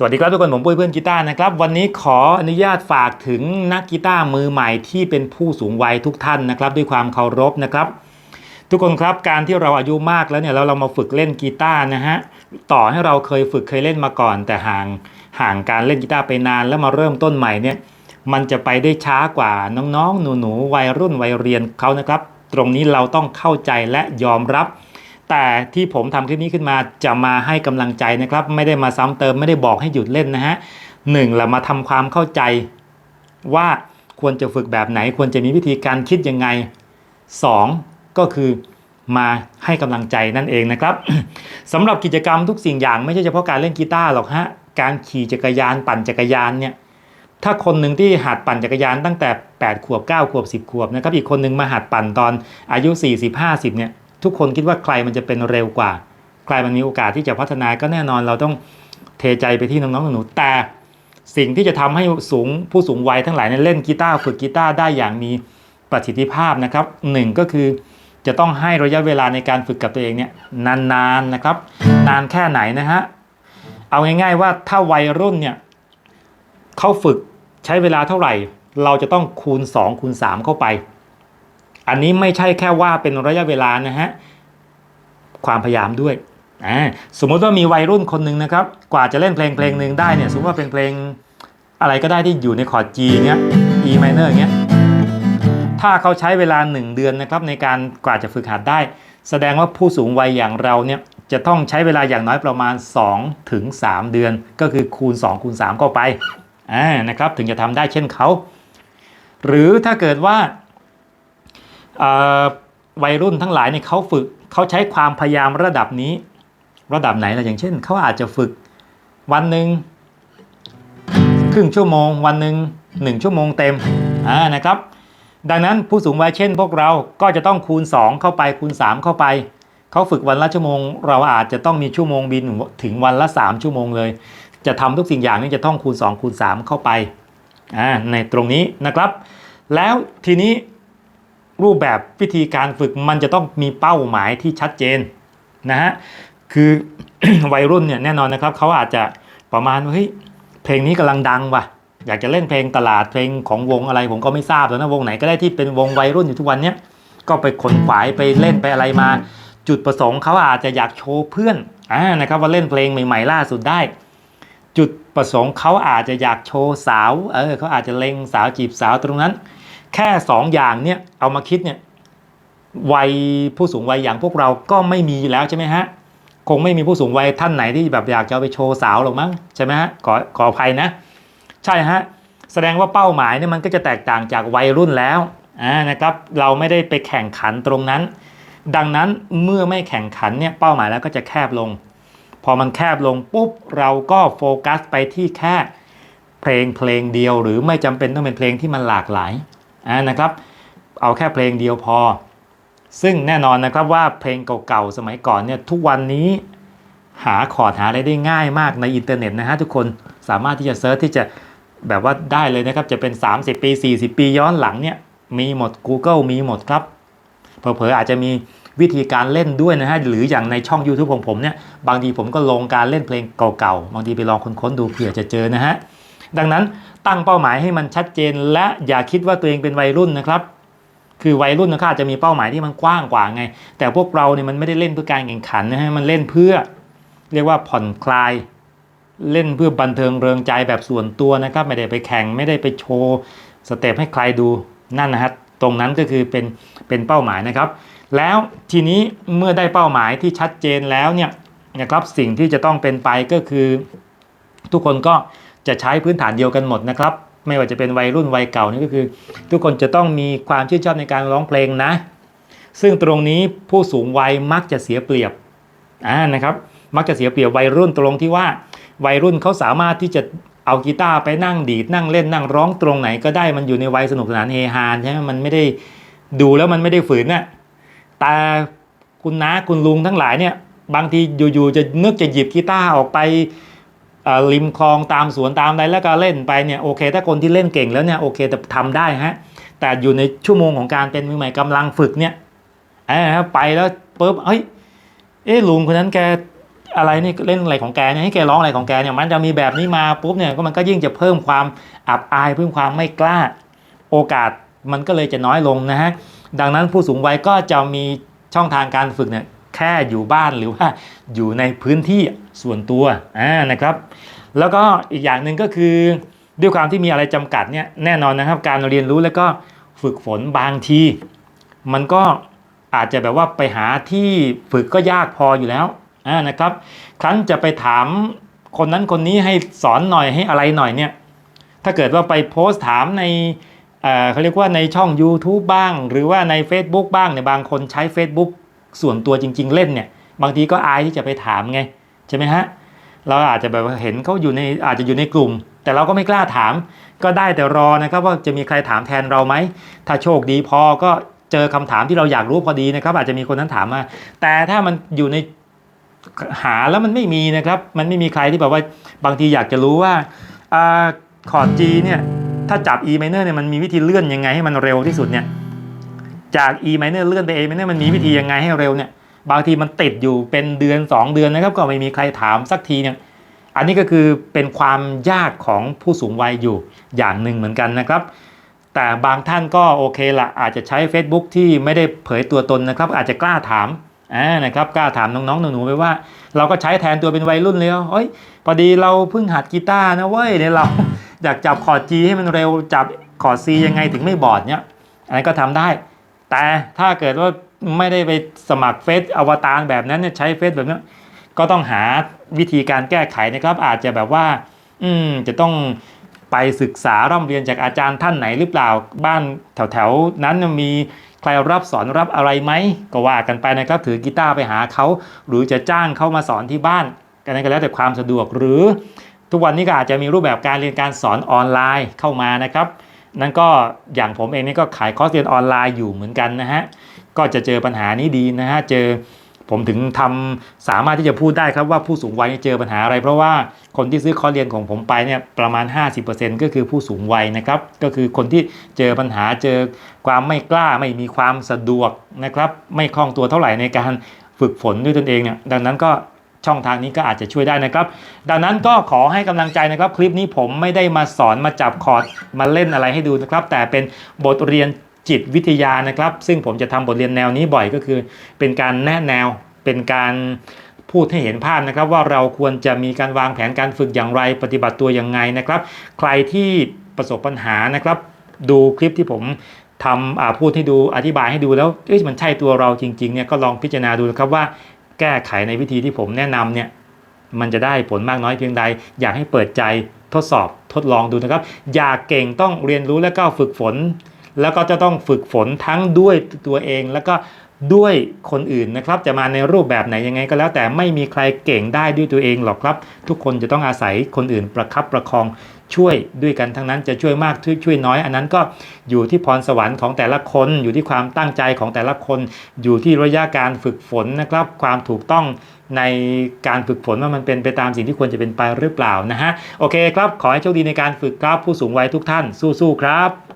สวัสดีครับทุกคนผมปุ้ยเพื่อนกีตาร์นะครับ วันนี้ขออนุญาตฝากถึงนักกีตาร์มือใหม่ที่เป็นผู้สูงวัยทุกท่านนะครับ ด้วยความเคารพนะครับ ทุกคนครับการที่เราอายุมากแล้วเนี่ยแล้วเรามาฝึกเล่นกีตาร์นะฮะต่อให้เราเคยฝึกเคยเล่นมาก่อน แต่ห่างห่างการเล่นกีตาร์ไปนานแล้วมาเริ่มต้นใหม่เนี่ยมันจะไปได้ช้ากว่าน้องๆ หนูๆวัยรุ่นวัยเรียนเขานะครับ ตรงนี้เราต้องเข้าใจและยอมรับ แต่ที่ผมทำคลิปนี้ขึ้นมาจะมาให้กำลังใจนะครับ ไม่ได้มาซ้ำเติมไม่ได้บอกให้หยุดเล่นนะฮะหนึ่งเรามาทำความเข้าใจว่าควรจะฝึกแบบไหน ควรจะมีวิธีการคิดยังไงสองก็คือมาให้กำลังใจนั่นเองนะครับสำหรับกิจกรรมทุกสิ่งอย่างไม่ใช่เฉพาะการเล่นกีตาร์หรอกฮะการขี่จักรยานปั่นจักรยานเนี่ยถ้าคนหนึ่งที่หัดปั่นจักรยานตั้งแต่ 8 ขวบ 9 ขวบ 10 ขวบนะครับอีกคนหนึ่งมาหัดปั่นตอนอายุ 40 50เนี่ย ทุกคนคิดว่าใครมันจะเป็นเร็วกว่า ใครมันมีโอกาสที่จะพัฒนาก็แน่นอนเราต้องเทใจไปที่น้องๆหนูๆแต่สิ่งที่จะทำให้สูงผู้สูงวัยทั้งหลายเนี่ยเล่นกีตาร์ฝึกกีตาร์ได้อย่างมีประสิทธิภาพนะครับหนึ่งก็คือจะต้องให้ระยะเวลาในการฝึกกับตัวเองเนี่ยนานๆนะครับ นานแค่ไหนนะฮะเอาง่ายๆว่าถ้าวัยรุ่นเนี่ยเขาฝึกใช้เวลาเท่าไหร่ เราจะต้องคูณ 2 คูณ 3 เข้าไป อันนี้ไม่ใช่แค่ว่าเป็นระยะเวลานะฮะความพยายามด้วยอ่าสมมติว่ามีวัยรุ่นคนหนึ่งนะครับ กว่าจะเล่นเพลงเพลงหนึ่งได้เนี่ย สมมติว่าเป็นเพลงอะไรก็ได้ที่อยู่ในคอร์ด G เนี้ย E minor เงี้ย ถ้าเขาใช้เวลา 1 เดือนนะครับในการกว่าจะฝึกหัดได้ แสดงว่าผู้สูงวัยอย่างเราเนี่ยจะต้องใช้เวลาอย่างน้อยประมาณ 2 ถึง 3 เดือน ก็คือคูณ 2 คูณ 3 เข้าไป อ่า นะครับ ถึงจะทำได้เช่นเขา หรือถ้าเกิดว่า วัยรุ่นทั้งหลายเนี่ยเขาฝึกเขาใช้ความพยายามระดับนี้ ระดับไหนล่ะอย่างเช่นเขาอาจจะฝึกวันหนึ่งครึ่งชั่วโมง วันหนึ่งหนึ่งชั่วโมงเต็มอ่านะครับ ดังนั้นผู้สูงวัยเช่น พวกเราก็จะต้องคูณ 2 เข้าไปคูณ 3 เข้าไปเขาฝึกวันละชั่วโมง เราอาจจะต้องมีชั่วโมงบินถึงวันละ 3 ชั่วโมงเลย จะทำทุกสิ่งอย่างนี้จะต้องคูณ 2 คูณ 3 เข้าไปอ่าในตรงนี้นะครับ แล้วทีนี้ รูปแบบวิธีการฝึกมันจะต้องมีเป้าหมายที่ชัดเจนนะฮะคือวัยรุ่นเนี่ยแน่นอนนะครับเขาอาจจะประมาณเฮ้ยเพลงนี้กำลังดังว่ะอยากจะเล่นเพลงตลาดเพลงของวงอะไรผมก็ไม่ทราบแล้วนะวงไหนก็ได้ที่เป็นวงวัยรุ่นอยู่ทุกวันเนี้ยก็ไปขนขวายไปเล่นไปอะไรมา จุดประสงค์เขาอาจจะอยากโชว์เพื่อนอ่านะครับว่าเล่นเพลงใหม่ ๆ ล่าสุดได้ จุดประสงค์เขาอาจจะอยากโชว์สาวเออเขาอาจจะเล็งสาวจีบสาวตรงนั้น แค่สองอย่างเนี่ยเอามาคิดเนี่ยวัยผู้สูงวัยอย่างพวกเราก็ไม่มีแล้วใช่ไหมฮะคงไม่มีผู้สูงวัยท่านไหนที่แบบอยากจะไปโชว์สาวหรอกมั้งใช่ไหมฮะขอขออภัยนะ ใช่ฮะแสดงว่าเป้าหมายเนี่ยมันก็จะแตกต่างจากวัยรุ่นแล้วอ่านะครับเราไม่ได้ไปแข่งขันตรงนั้น ดังนั้นเมื่อไม่แข่งขันเนี่ยเป้าหมายแล้วก็จะแคบลง พอมันแคบลงปุ๊บเราก็โฟกัสไปที่แค่เพลงเพลงเดียว หรือไม่จำเป็นต้องเป็นเพลงที่มันหลากหลาย อ่านะครับ เอาแค่เพลงเดียวพอ ซึ่งแน่นอนนะครับว่าเพลงเก่าๆสมัยก่อนเนี่ยทุกวันนี้หาคอร์ดหาอะไรได้ง่ายมากในอินเทอร์เน็ตนะฮะทุกคนสามารถที่จะเซิร์ชที่จะแบบว่าได้เลยนะครับ จะเป็น 30 ปี 40 ปีย้อนหลังเนี่ยมีหมด Google มีหมดครับเผลอๆอาจจะมีวิธีการเล่นด้วยนะฮะหรืออย่างในช่อง YouTube ของผมเนี่ยบางทีผมก็ลงการเล่นเพลงเก่าๆ บางทีไปลองค้นๆดูเผื่อจะเจอนะฮะ ดังนั้นตั้งเป้าหมายให้มันชัดเจน และอย่าคิดว่าตัวเองเป็นวัยรุ่นนะครับ คือวัยรุ่นนะเขาอาจจะมีเป้าหมายที่มันกว้างกว่าไง แต่พวกเราเนี่ยมันไม่ได้เล่นเพื่อการแข่งขันนะฮะมันเล่นเพื่อ เรียกว่าผ่อนคลาย เล่นเพื่อบันเทิงเริงใจแบบส่วนตัวนะครับ ไม่ได้ไปแข่งไม่ได้ไปโชว์สเต็ปให้ใครดูนั่นนะฮะตรงนั้นก็คือเป็นเป็นเป้าหมายนะครับ แล้วทีนี้เมื่อได้เป้าหมายที่ชัดเจนแล้วเนี่ยนะครับสิ่งที่จะต้องเป็นไปก็คือทุกคนก็ จะใช้พื้นฐานเดียวกันหมดนะครับ ไม่ว่าจะเป็นวัยรุ่นวัยเก่านี่ก็คือ ทุกคนจะต้องมีความชื่นชอบในการร้องเพลงนะ ซึ่งตรงนี้ผู้สูงวัยมักจะเสียเปรียบอ่านะครับ มักจะเสียเปรียบวัยรุ่นตรงที่ว่า วัยรุ่นเขาสามารถที่จะเอากีตาร์ไปนั่งดีดนั่งเล่นนั่งร้องตรงไหนก็ได้มันอยู่ในวัยสนุกสนานเฮฮาใช่ไหมมันไม่ได้ดูแล้วมันไม่ได้ฝืนน่ะแต่คุณน้าคุณลุงทั้งหลายเนี่ยบางทีอยู่ๆจะนึกจะหยิบกีตาร์ออกไป ริมคลองตามสวนตามอะไรแล้วก็เล่นไปเนี่ยโอเค ถ้าคนที่เล่นเก่งแล้วเนี่ยโอเคแต่ทำได้ฮะแต่อยู่ในชั่วโมงของการเป็นมือใหม่กำลังฝึกเนี่ยไปแล้วปุ๊บเฮ้ยเอ๊ลุงคนนั้นแกอะไรนี่เล่นอะไรของแกเนี่ยให้แกร้องอะไรของแกเนี่ยมันจะมีแบบนี้มาปุ๊บเนี่ยก็มันก็ยิ่งจะเพิ่มความอับอายเพิ่มความไม่กล้า โอกาสมันก็เลยจะน้อยลงนะฮะดังนั้นผู้สูงวัยก็จะมีช่องทางการฝึกเนี่ย แค่อยู่บ้านหรือว่าอยู่ในพื้นที่ส่วนตัวอ่านะครับ แล้วก็อีกอย่างหนึ่งก็คือด้วยความที่มีอะไรจำกัดเนี่ยแน่นอนนะครับ การเรียนรู้แล้วก็ฝึกฝนบางที มันก็อาจจะแบบว่าไปหาที่ฝึกก็ยากพออยู่แล้วอ่านะครับ ครั้นจะไปถามคนนั้นคนนี้ให้สอนหน่อยให้อะไรหน่อยเนี่ยถ้าเกิดว่าไปโพสต์ถามในเอ่อเขาเรียกว่าในช่อง YouTube บ้าง หรือว่าใน Facebook บ้างเนี่ยบางคนใช้ Facebook ส่วนตัวจริง ๆ เล่นเนี่ย บางทีก็อายที่จะไปถามไงใช่ไหมฮะเราอาจจะแบบเห็นเขาอยู่ในอาจจะอยู่ในกลุ่ม แต่เราก็ไม่กล้าถาม ก็ได้แต่รอนะครับว่าจะมีใครถามแทนเราไหมถ้าโชคดีพอก็เจอคำถามที่เราอยากรู้พอดีนะครับ อาจจะมีคนนั้นถามมา แต่ถ้ามันอยู่ในหาแล้วมันไม่มีนะครับ มันไม่มีใครที่แบบว่าบางทีอยากจะรู้ว่าอ่าคอร์ด G เนี่ยถ้าจับ E minor เนี่ยมันมีวิธีเลื่อนยังไงให้มันเร็วที่สุดเนี่ย จาก E minor เลื่อนไป A minor มันมีวิธียังไงให้เร็วเนี่ยบางทีมันติดอยู่เป็นเดือน 2 เดือนนะครับ ก็ไม่มีใครถามสักทีเนี่ยอันนี้ก็คือเป็นความยากของผู้สูงวัยอยู่อย่างหนึ่งเหมือนกันนะครับ แต่บางท่านก็โอเคละอาจจะใช้ Facebook ที่ไม่ได้เผยตัวตนนะครับ อาจจะกล้าถามอ่านะครับกล้าถามน้องๆหนูๆไปว่า เราก็ใช้แทนตัวเป็นวัยรุ่นเลยว่าเฮ้ยพอดีเราเพิ่งหัดกีตาร์นะเว้ยเนี่ยเราอยากจับคอร์ด G ให้มันเร็วจับคอร์ด C ยังไงถึงไม่บอดเนี่ยอันนี้ก็ทำได้ แต่ถ้าเกิดว่าไม่ได้ไปสมัครเฟซอวตารแบบนั้นใช้เฟซแบบนั้นก็ต้องหาวิธีการแก้ไขนะครับ อาจจะแบบว่า อืมจะต้องไปศึกษาร่ำเรียนจากอาจารย์ท่านไหนหรือเปล่าบ้านแถวๆ นั้นมีใครรับสอนรับอะไรไหมก็ว่ากันไปนะครับ ถือกีตาร์ไปหาเขา หรือจะจ้างเขามาสอนที่บ้านกันนั้นก็แล้วแต่ความสะดวกหรือ ทุกวันนี้ก็อาจจะมีรูปแบบการเรียนการสอนออนไลน์เข้ามานะครับ นั่นก็อย่างผมเองนี่ก็ขายคอร์สเรียนออนไลน์อยู่เหมือนกันนะฮะ ก็จะเจอปัญหานี้ดีนะฮะ เจอผมถึงทำสามารถที่จะพูดได้ครับว่าผู้สูงวัยนี่ยเจอปัญหาอะไร เพราะว่าคนที่ซื้อคอร์สเรียนของผมไปเนี่ยประมาณ 50%ก็คือผู้สูงวัยนะครับ ก็คือคนที่เจอปัญหาเจอความไม่กล้าไม่มีความสะดวกนะครับ ไม่คล่องตัวเท่าไหร่ในการฝึกฝนด้วยตนเองเนี่ยดังนั้นก็ ช่องทางนี้ก็อาจจะช่วยได้นะครับ ดังนั้นก็ขอให้กำลังใจนะครับ คลิปนี้ผมไม่ได้มาสอนมาจับคอร์ดมาเล่นอะไรให้ดูนะครับ แต่เป็นบทเรียนจิตวิทยานะครับ ซึ่งผมจะทำบทเรียนแนวนี้บ่อยก็คือ เป็นการแนะแนวเป็นการพูดให้เห็นภาพนะครับ ว่าเราควรจะมีการวางแผนการฝึกอย่างไร ปฏิบัติตัวอยังไงนะครับ ใครที่ประสบปัญหานะครับ ดูคลิปที่ผมทำพูดให้ดูอธิบายให้ดูแล้วมันใช่ตัวเราจริงๆเนี่ยก็ลองพิจารณาดูนะครับว่า แก้ไขในวิธีที่ผมแนะนำเนี่ยมันจะได้ผลมากน้อยเพียงใด อยากให้เปิดใจทดสอบทดลองดูนะครับ อยากเก่งต้องเรียนรู้และก็ฝึกฝน แล้วก็จะต้องฝึกฝนทั้งด้วยตัวเองแล้วก็ด้วยคนอื่นนะครับ จะมาในรูปแบบไหนยังไงก็แล้วแต่ไม่มีใครเก่งได้ด้วยตัวเองหรอกครับ ทุกคนจะต้องอาศัยคนอื่นประคับประคอง ช่วยด้วยกันทั้งนั้นจะช่วยมากช่วยน้อย อันนั้นก็อยู่ที่พรสวรรค์ของแต่ละคนอยู่ที่ความตั้งใจของแต่ละคนอยู่ที่ระยะการฝึกฝนนะครับ ความถูกต้องในการฝึกฝนว่ามันเป็นไปตามสิ่งที่ควรจะเป็นไปหรือเปล่านะฮะโอเคครับขอให้โชคดีในการฝึกครับผู้สูงวัยทุกท่านสู้ๆครับ